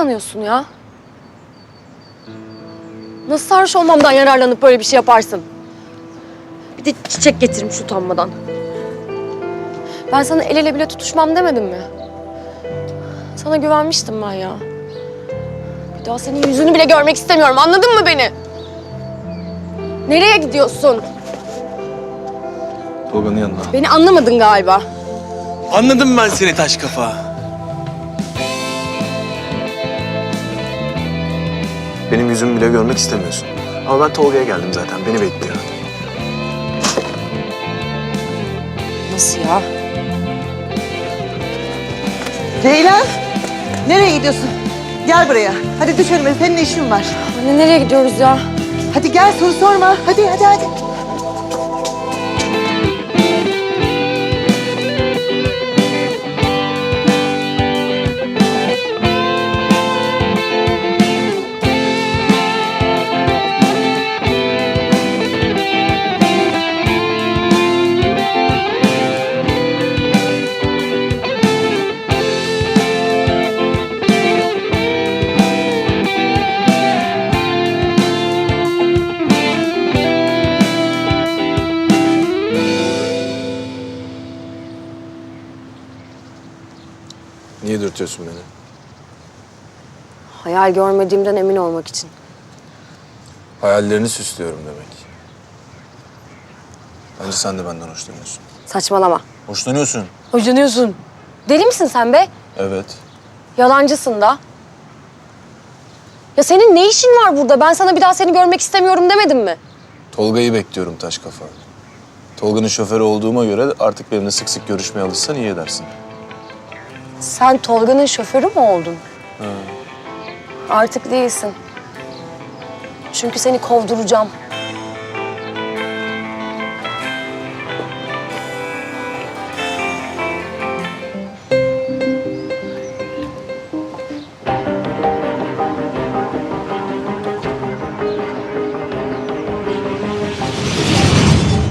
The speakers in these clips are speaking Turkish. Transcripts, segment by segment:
sanıyorsun ya? Nasıl sarhoş olmamdan yararlanıp böyle bir şey yaparsın? Bir de çiçek getirmiş utanmadan. Ben sana el ele bile tutuşmam demedim mi? Sana güvenmiştim ben ya. Bir daha senin yüzünü bile görmek istemiyorum. Anladın mı beni? Nereye gidiyorsun? Tolga'nın yanına. Beni anlamadın galiba. Anladım ben seni taş kafa. Benim yüzümü bile görmek istemiyorsun. Ama ben Tolga'ya geldim zaten. Beni bekliyor. Nasıl ya? Ceylan, nereye gidiyorsun? Gel buraya. Hadi düş önüme, senin işin var. Anne nereye gidiyoruz ya? Hadi gel, soru sorma. Hadi, hadi, hadi. Niye dürtüyorsun beni? Hayal görmediğimden emin olmak için. Hayallerini süslüyorum demek. Bence sen de benden hoşlanıyorsun. Saçmalama. Hoşlanıyorsun. Hoşlanıyorsun. Deli misin sen be? Evet. Yalancısın da. Ya senin ne işin var burada? Ben sana bir daha seni görmek istemiyorum demedim mi? Tolga'yı bekliyorum taş kafa. Tolga'nın şoförü olduğuma göre artık benimle sık sık görüşmeye alışsan iyi edersin. Sen Tolga'nın şoförü mü oldun? Artık değilsin. Çünkü seni kovduracağım.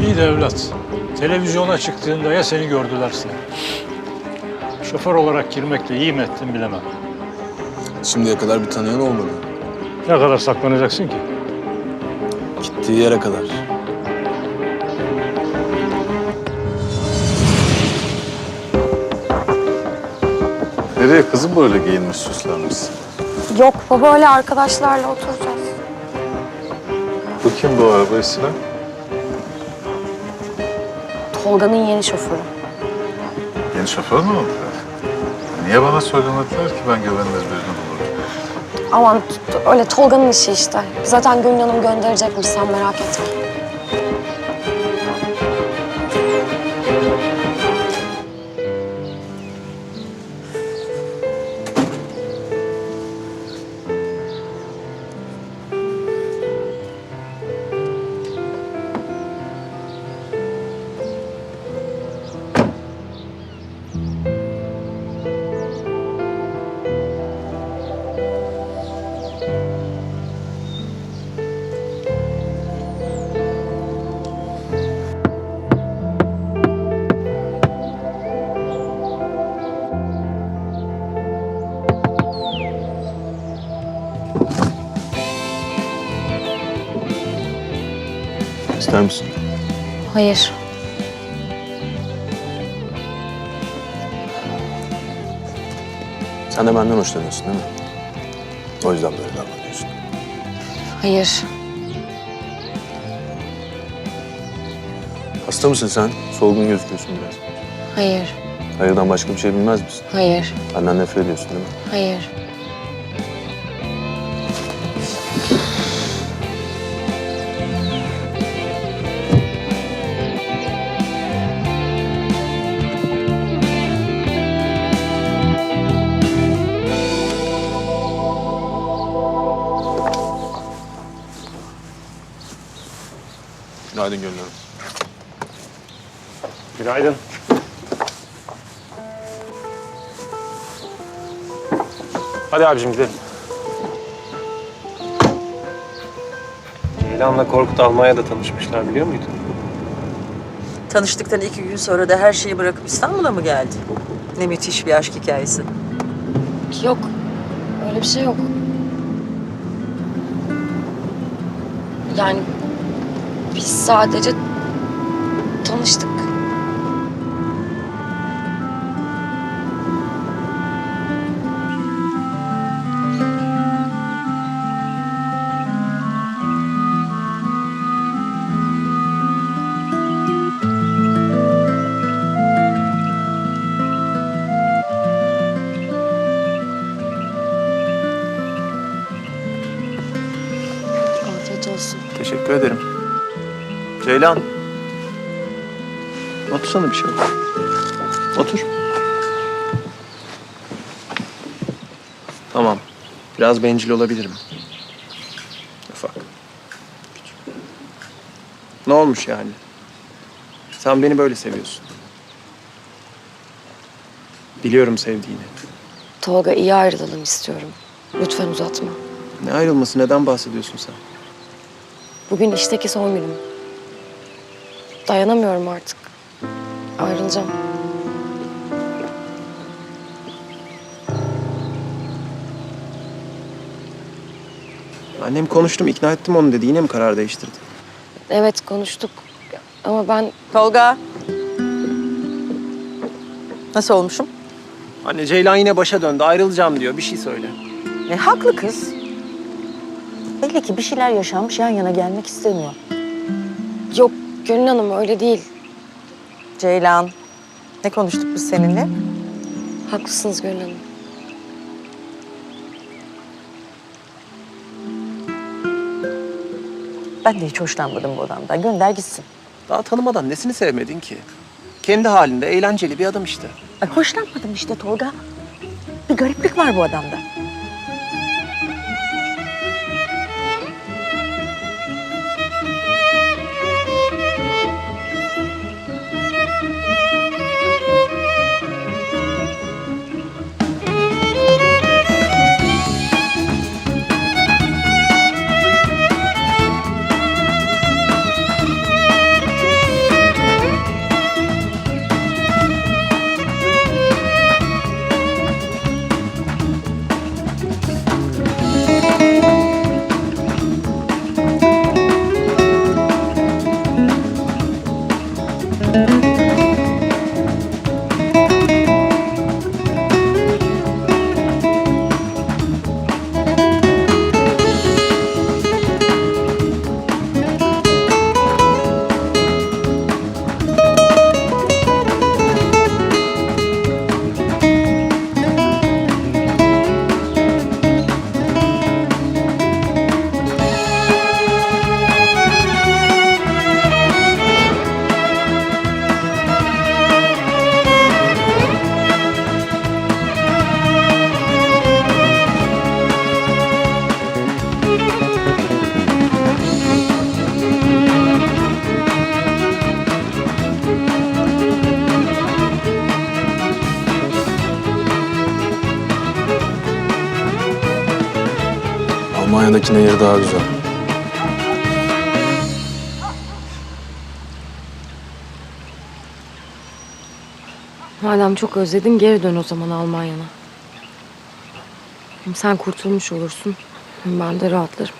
İyi de evlat. Televizyona çıktığında ya seni gördülerse. Şoför olarak girmekle iyi mi ettin bilemem. Şimdiye kadar bir tanıyan olmadı. Ne kadar saklanacaksın ki? Gittiği yere kadar. Nereye kızım böyle giyinmiş süslenmişsin? Yok baba öyle arkadaşlarla oturacağız. Bu kim bu araba Sinem? Tolga'nın yeni şoförü. Yeni şoför mü oldu? Niye bana söylemediler ki ben güvenilir birini bulurum? Aman öyle Tolga'nın işi işte. Zaten Gönül Hanım gönderecekmiş sen merak etme. İster misin? Hayır. Sen de benden hoşlanıyorsun değil mi? O yüzden böyle davranıyorsun. Hayır. Hasta mısın sen? Solgun gözüküyorsun biraz. Hayır. Hayırdan başka bir şey bilmez misin? Hayır. Benden nefret ediyorsun değil mi? Hayır. Günaydın Gönül Hanım. Günaydın. Hadi abicim gidelim. Ceylan'la Korkut Almanya'da tanışmışlar biliyor muydun? Tanıştıktan iki gün sonra da her şeyi bırakıp İstanbul'a mı geldi? Ne müthiş bir aşk hikayesi. Yok. Öyle bir şey yok. Yani biz sadece tanıştık. Teşekkür ederim. Ceylan. Otursana bir şey. Otur. Tamam. Biraz bencil olabilirim. Ufak. Küçük. Ne olmuş yani? Sen beni böyle seviyorsun. Biliyorum sevdiğini. Tolga iyi ayrılalım istiyorum. Lütfen uzatma. Ne ayrılması, neden bahsediyorsun sen? Bugün işteki son günüm. Dayanamıyorum artık. Ayrılacağım. Annem konuştum, ikna ettim onu dedi. Yine mi karar değiştirdi? Evet konuştuk. Ama ben Tolga. Nasıl olmuşum? Anne Ceylan yine başa döndü. Ayrılacağım diyor. Bir şey söyle. E, haklı kız. Belli ki bir şeyler yaşanmış, yan yana gelmek istemiyor. Gönül Hanım öyle değil. Ceylan. Ne konuştuk biz seninle? Haklısınız Gönül Hanım. Ben de hiç hoşlanmadım bu adamdan. Gönder gitsin. Daha tanımadan nesini sevmedin ki? Kendi halinde eğlenceli bir adam işte. Ay, hoşlanmadım işte Tolga. Bir gariplik var bu adamda. Almanya'dakine yeri daha güzel. Madem çok özledin geri dön o zaman Almanya'na. Hem sen kurtulmuş olursun. Hem ben de rahatlarım.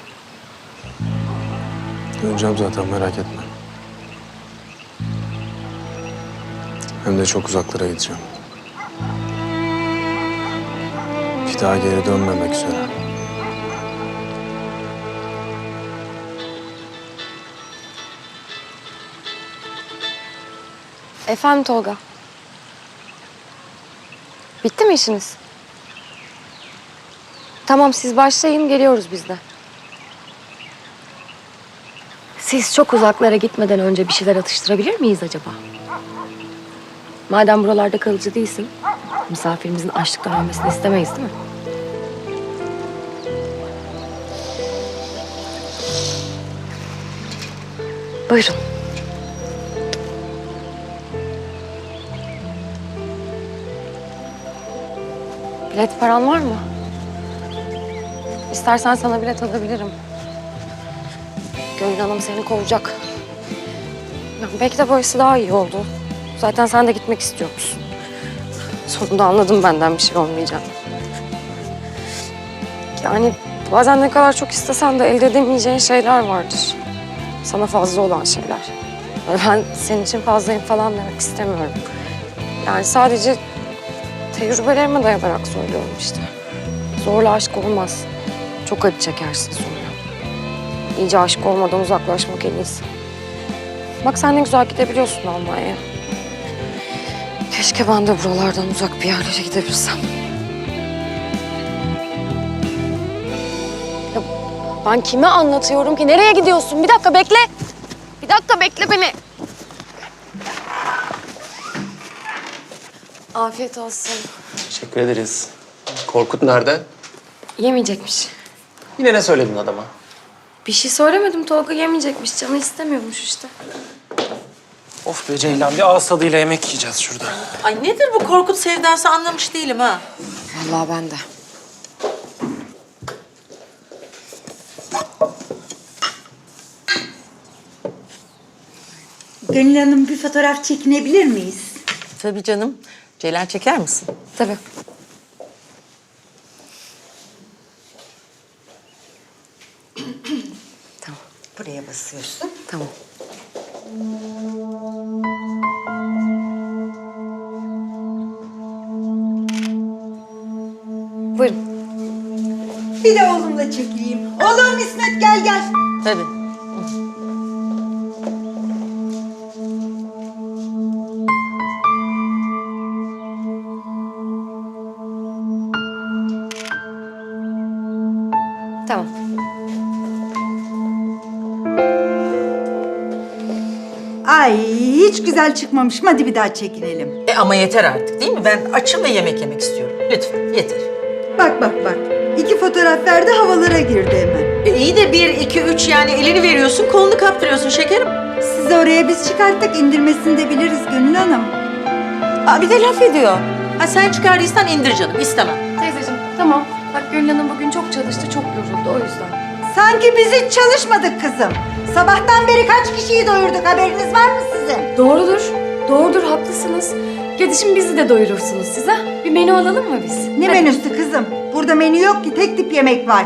Döneceğim zaten merak etme. Hem de çok uzaklara gideceğim. Bir daha geri dönmemek üzere. Efendim Tolga. Bitti mi işiniz? Tamam siz başlayın geliyoruz biz de. Siz çok uzaklara gitmeden önce bir şeyler atıştırabilir miyiz acaba? Madem buralarda kalıcı değilsin, misafirimizin açlıktan ölmesini istemeyiz değil mi? Buyurun. Bilet paran var mı? İstersen sana bilet alabilirim. Gönül Hanım seni kovacak. Ya belki de böylesi daha iyi oldu. Zaten sen de gitmek istiyormuşsun. Sonunda anladım benden bir şey olmayacağını. Yani bazen ne kadar çok istesen de elde edemeyeceğin şeyler vardır. Sana fazla olan şeyler. Ben senin için fazlayım falan demek istemiyorum. Yani sadece tecrübelerime dayanarak söylüyorum işte. Zorla aşk olmaz. Çok acı çekersin sonra. İyice aşık olmadan uzaklaşmak en iyisi. Bak sen ne güzel gidebiliyorsun Almanya'ya. Keşke ben de buralardan uzak bir yerlere gidebilsem. Ya ben kime anlatıyorum ki? Nereye gidiyorsun? Bir dakika bekle. Bir dakika bekle beni. Afiyet olsun. Teşekkür ederiz. Korkut nerede? Yemeyecekmiş. Yine ne söyledin adama? Bir şey söylemedim. Tolga yemeyecekmiş. Canı istemiyormuş işte. Of be Ceylan bir ağız tadıyla yemek yiyeceğiz şurada. Ay nedir bu Korkut sevdası anlamış değilim ha. Vallahi ben de. Gönül Hanım bir fotoğraf çekinebilir miyiz? Tabii canım. Ceylan çeker misin? Tabii. Buraya basıyorsun. Tamam. Buyurun. Bir de oğlumla çekeyim. Oğlum İsmet gel gel. Tabii. Güzel çıkmamışım. Hadi bir daha çekinelim. E ama yeter artık değil mi? Ben açım ve yemek yemek istiyorum. Lütfen yeter. Bak bak bak. İki fotoğraf verdi havalara girdi hemen. E iyi de bir, iki, üç yani elini veriyorsun, kolunu kaptırıyorsun şekerim. Sizi oraya biz çıkarttık indirmesini de biliriz Gönül Hanım. Aa, bir de laf ediyor. Ha sen çıkardıysan indir canım, istemem. Teyzeciğim tamam. Bak Gönül Hanım bugün çok çalıştı, çok yoruldu o yüzden. Sanki biz hiç çalışmadık kızım. Sabahtan beri kaç kişiyi doyurduk haberiniz var mı sizin? Doğrudur. Doğrudur, haklısınız. Gidişin bizi de doyurursunuz size. Bir menü alalım mı biz? Ne menüsü kızım? Burada menü yok ki tek tip yemek var.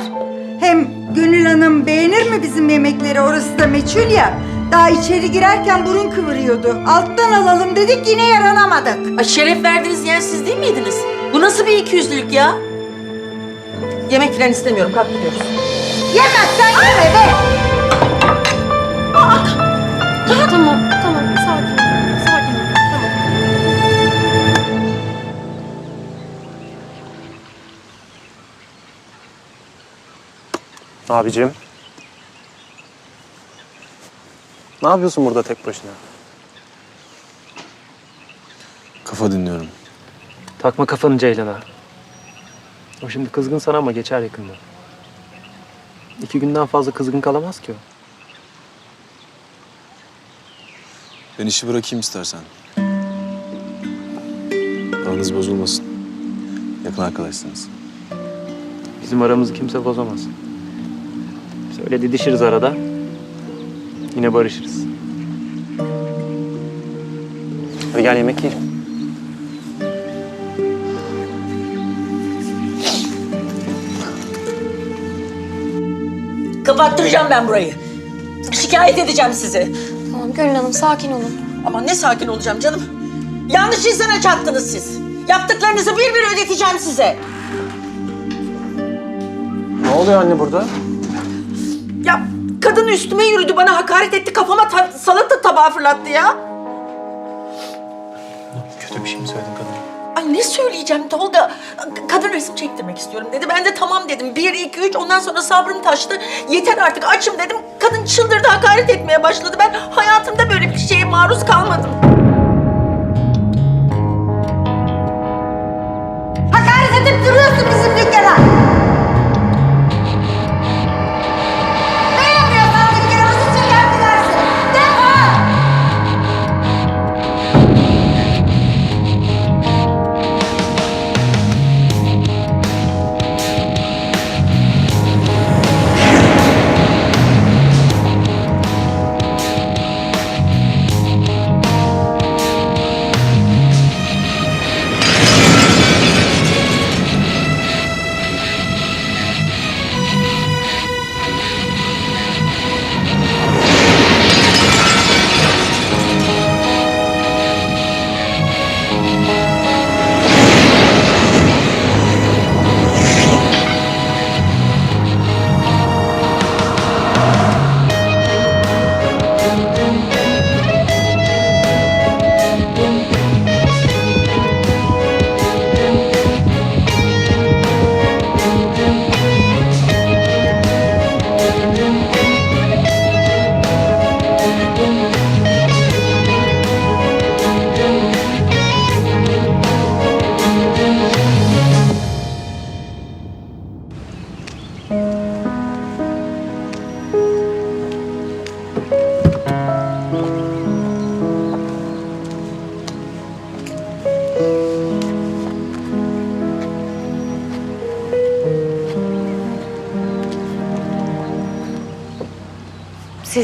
Hem Gönül Hanım beğenir mi bizim yemekleri orası da meçhul ya. Daha içeri girerken burun kıvırıyordu. Alttan alalım dedik yine yaranamadık. Ay şeref verdiğiniz yer siz değil miydiniz? Bu nasıl bir ikiyüzlülük ya? Yemek falan istemiyorum, kalk gidiyoruz. Yemezsen yeme be! Tamam, tamam. Sakin ol. Sakin ol. Tamam. Abicim. Ne yapıyorsun burada tek başına? Kafa dinliyorum. Takma kafanı Ceylan'a. O şimdi kızgın sana ama geçer yakında. İki günden fazla kızgın kalamaz ki o. Ben işi bırakayım istersen. Aranız bozulmasın. Yakın arkadaşsınız. Bizim aramızı kimse bozamaz. Biz öyle didişiriz arada. Yine barışırız. Hadi gel yemek yiyelim. Kapattıracağım ben burayı. Şikayet edeceğim sizi. Gönül Hanım sakin olun. Ama ne sakin olacağım canım. Yanlış insana çattınız siz. Yaptıklarınızı bir bir ödeteceğim size. Ne oluyor anne burada? Ya kadın üstüme yürüdü, bana hakaret etti, kafama ta- salata tabağı fırlattı ya. Kötü bir şey mi söyledin kadına? Ay ne söyleyeceğim Tolga? Kadın resim çektirmek istiyorum dedi. Ben de tamam dedim. Bir, iki, üç. Ondan sonra sabrım taştı. Yeter artık açım dedim. Kadın çıldırdı, hakaret etmeye başladı. Ben hayatımda böyle bir şeye maruz kalmadım.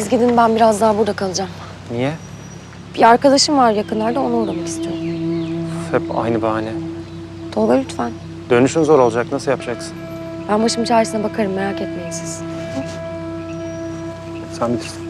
Siz gidin ben biraz daha burada kalacağım. Niye? Bir arkadaşım var yakınlarda ona uğramak istiyorum. Hep aynı bahane. Tolga lütfen. Dönüşün zor olacak. Nasıl yapacaksın? Ben başım çaresine bakarım merak etmeyin siz. Sen bilirsin.